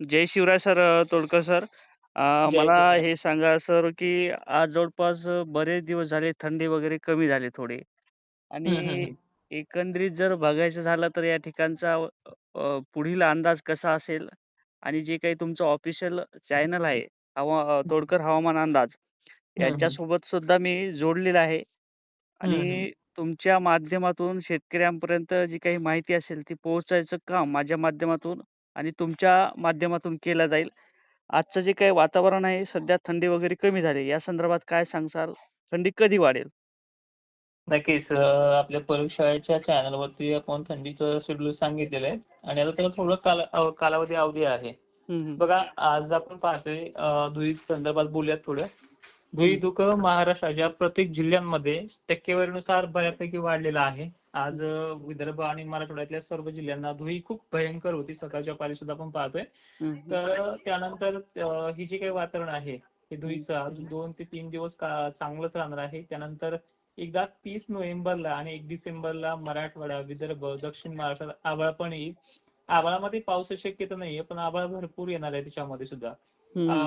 जय Shivray sir अ, Todkar sir. अ, जय मला शिवराय. हे सांगा सर, की आज जवळपास बरेच दिवस झाले थंडी वगैरे कमी झाली थोडी आणि. एकंदरीत जर बघायचं झालं तर या ठिकाणचा अ, पुढील अंदाज कसा असेल आणि जे काही तुमचं ऑफिशियल चॅनल आहे, हवा अ. तोडकर हवामान अंदाज हं. याच्यासोबत सुद्धा मी जोडलेलं आहे. आणि तुमच्या माध्यमातून शेतकऱ्यांपर्यंत जी काही माहिती असेल ती पोहोचायचं काम माझ्या माध्यमातून आणि तुमच्या माध्यमातून केलं जाईल. आजचं जे काही वातावरण आहे सध्या थंडी वगैरे कमी झाली. या संदर्भात काय सांगाल? थंडी कधी वाढेल? नक्कीच. अ, आपल्या प्रयोगशाळेच्या चॅनलवरती आपण थंडीचं शेड्यूल सांगितलेलं आहे आणि आता त्याला थोडं काल कालावधी अवधी आहे. बघा आज आपण पाहतोय अ, धुळी संदर्भात बोलूयात थोडं. धुळी हं. धुकं महाराष्ट्राच्या प्रत्येक जिल्ह्यांमध्ये टक्केवारीनुसार बऱ्यापैकी वाढलेलं आहे. आज विदर्भ आणि मराठवाड्यातल्या सर्व जिल्ह्यांना धुळी खूप भयंकर होती. सकाळच्या पारी सुद्धा आपण पाहतोय. तर त्यानंतर ही जी काही वातावरण आहे, हे धुळीचं अजून 2 ते 3 दिवस चांगलंच राहणार आहे. त्यानंतर एकदा 30 नोव्हेंबरला आणि 1 डिसेंबरला मराठवाडा, विदर्भ, दक्षिण महाराष्ट्रात आभाळ पण येईल. आभाळामध्ये पावसाची शक्यता नाहीये, पण आभाळ भरपूर येणार आहे त्याच्यामध्ये सुद्धा.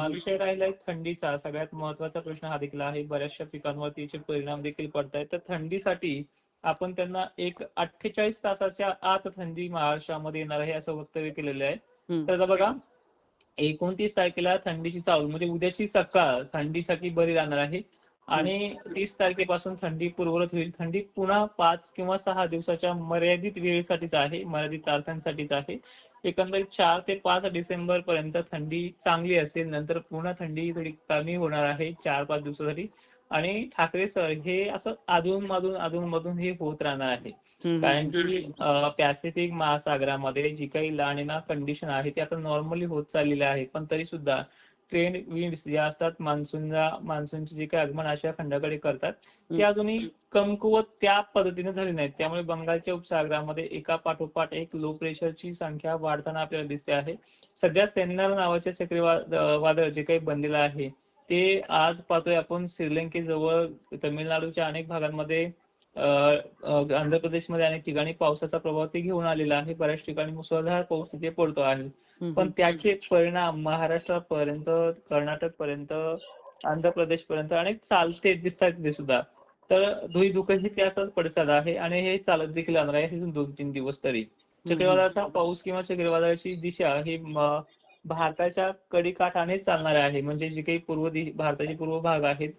विषय राहिलाय थंडीचा. सगळ्यात महत्त्वाचा प्रश्न हा देखील आहे. बऱ्याचशा पिकांवरती याचे परिणाम देखील पडतायत. तर थंडीसाठी आपण त्यांना एक 48 तासाच्या आत थंडी महाराष्ट्रामध्ये येणार आहे, असं वक्तव्य केलेलं आहे. तर आता बघा 29 तारखेला थंडीची चाहूल म्हणजे उद्याची सकाळ थंडीसाठी बरी राहणार आहे. आणि 30 तारखेपासून थंडी पूर्ववत होईल. थंडी पुन्हा 5 किंवा 6 दिवसाच्या मर्यादित वेळेसाठीच आहे, मर्यादित तारखांसाठीच आहे. एकंदरीत 4 ते 5 डिसेंबर पर्यंत थंडी चांगली असेल. नंतर पुन्हा थंडी थोडी कमी होणार आहे 4-5 दिवसासाठी आणि ठाकरे सर हे असं अधून-मधून, अधून-मधून हे होत राहणार आहे. कारण. की पॅसिफिक महासागरामध्ये जी काही लानिना कंडिशन आहे ती आता नॉर्मली होत चाललेली आहे. पण तरी सुद्धा ट्रेंड विंड्स जे असतात मान्सूनला मान्सूनचे जे काही आगमन आशिया खंडाकडे करतात, ते. अजूनही कमकुवत त्या पद्धतीने झाले नाहीत. त्यामुळे बंगालच्या उपसागरामध्ये एका पाठोपाठ एक लो प्रेशरची संख्या वाढताना आपल्याला दिसते आहे. सध्या सेन्नर नावाचे चक्रीवा अ, वादळ जे काही बनलेलं आहे, ते आज पाहतोय आपण श्रीलंकेजवळ, तमिळनाडूच्या अनेक भागांमध्ये आंध्र प्रदेशमध्ये अनेक ठिकाणी पावसाचा प्रभाव ते घेऊन आलेला आहे. बऱ्याच ठिकाणी मुसळधार पाऊस तिथे पडतो आहे. पण. त्याचे परिणाम महाराष्ट्रापर्यंत, कर्नाटकपर्यंत, आंध्र प्रदेशपर्यंत अनेक चालते दिसतायत तिथे सुद्धा. तर धुळी-धुकं ही त्याचाच पडसाद आहे आणि हे चालत देखील राहणार आहे अजून 2-3 दिवस तरी. चक्रीवादळाचा पाऊस किंवा चक्रीवादळाची दिशा ही भारताच्या कडेकाठानेच चालणार आहे. म्हणजे जी काही पूर्व भारताचे पूर्व भाग आहेत,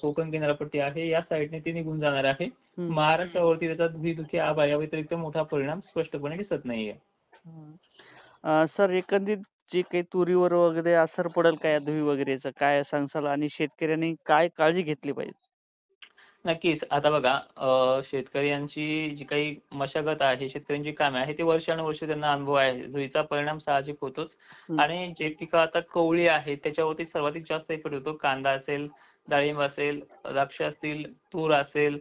कोकण किनारपट्टी आहे, या साईडने ते निघून जाणार आहे. महाराष्ट्रावरती त्याचा धुळी-धुके आभाळ या व्यतिरिक्त मोठा परिणाम स्पष्टपणे दिसत नाहीये. सर एकंदरीत जे काही तुरीवर वगैरे असर पडेल का या धुळी वगैरेचा काय सांगाल आणि शेतकऱ्यांनी काय काळजी घेतली पाहिजे? नक्कीच. आता बघा अ, शेतकऱ्यांची जी काही मशागत आहे, शेतकऱ्यांची कामे आहे, ती वर्षानुवर्षे त्यांना अनुभव आहे. धुळीचा परिणाम साहजिक होतोच हं. आणि जे पिकं आता कवळी आहेत, त्याच्यावरती सर्वाधिक जास्त इफेक्ट होतो. कांदा असेल, डाळिंब असेल, द्राक्ष असतील, तूर असेल,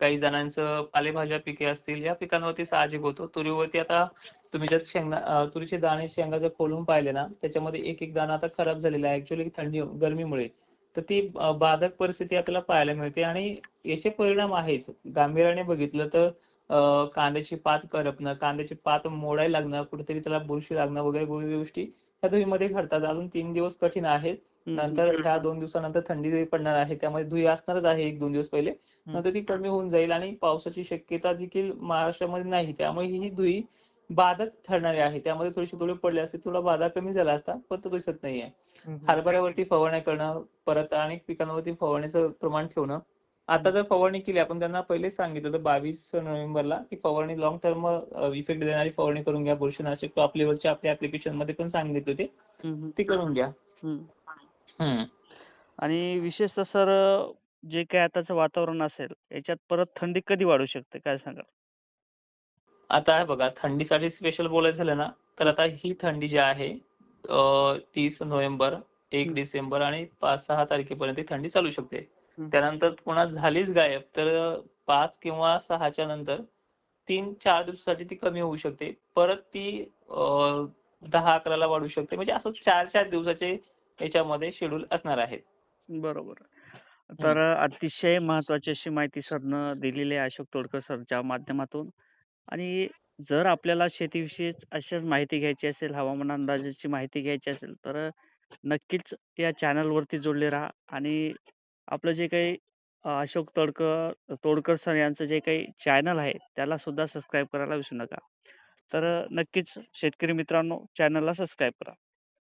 काही जणांचं पालेभाज्या पिके असतील, या पिकांवरती साहजिक होतो. तुरीवरती आता तुम्ही जर शेंगा अ, तुरीचे दाणे, शेंगा जर खोलून पाहिले ना, त्याच्यामध्ये एक-एक दाणा आता खराब झालेला आहे. ॲक्चुअली थंडी गरमीमुळे. तर ती बाधक परिस्थिती आपल्याला पाहायला मिळते आणि याचे परिणाम आहेच. गांभीर्याने बघितलं तर कांद्याची पात करपणं, कांद्याची पात मोडायला लागणं, कुठेतरी त्याला बुरशी लागणं वगैरे गोष्टी ह्या धुळीमध्ये घडतात. अजून 3 दिवस कठीण आहेत. नंतर ह्या 2 दिवसानंतर थंडी पडणार आहे. त्यामुळे धुळी असणारच आहे 1-2 दिवस पहिले. नंतर ती कमी होऊन जाईल आणि पावसाची शक्यता देखील महाराष्ट्रामध्ये नाही. त्यामुळे ही धुळी बाधक ठरणारी आहे. त्यामध्ये थोडीशी धुळी पडली असती, थोडा बाधा कमी झाला असता, पण तो दिसत नाहीये. हरभऱ्यावरती फवारण्या करणं, परत अनेक पिकांवरती फवारणीचं प्रमाण ठेवणं. आता. जर फवारणी केली, आपण त्यांना पहिलेच सांगितलं 22 नोव्हेंबरला, की फवारणी लाँग टर्म इफेक्ट देणारी फवारणी करून घ्या. बुरशीनाशक टॉप लेव्हलचे आपल्या ॲप्लिकेशनमध्ये पण सांगितले होते. ते करून घ्या. आणि विशेषतः सर जे काही आताचं वातावरण असेल, याच्यात परत थंडी कधी वाढू शकते काय सांगाल? आता बघा थंडीसाठी स्पेशल बोलायचं झालं ना, तर आता ही थंडी जी आहे 30 नोव्हेंबर, 1 हं. डिसेंबर आणि 5-6 तारखेपर्यंत ही थंडी चालू शकते. त्यानंतर पुन्हा झालीच गायब तर 5 किंवा 6च्या नंतर 3-4 दिवसासाठी ती कमी होऊ शकते. परत ती अ, 10-11ला वाढू शकते. म्हणजे असं 4-4 दिवसाचे याच्यामध्ये शेड्यूल असणार आहेत. बरोबर. तर अतिशय महत्त्वाची अशी माहिती सरनं दिलेली आहे अशोक तोडकर सरच्या माध्यमातून आणि जर आपल्याला शेतीविषयीच अशाच माहिती घ्यायची असेल, हवामान अंदाजाची माहिती घ्यायची असेल, तर नक्कीच या चॅनलवरती जोडले राहा आणि आपलं जे काही अशोक तडकर तोडकर सर यांचं जे काही चॅनल आहे, त्याला सुद्धा सबस्क्राईब करायला विसरू नका. तर नक्कीच शेतकरी मित्रांनो चॅनलला सबस्क्राईब करा.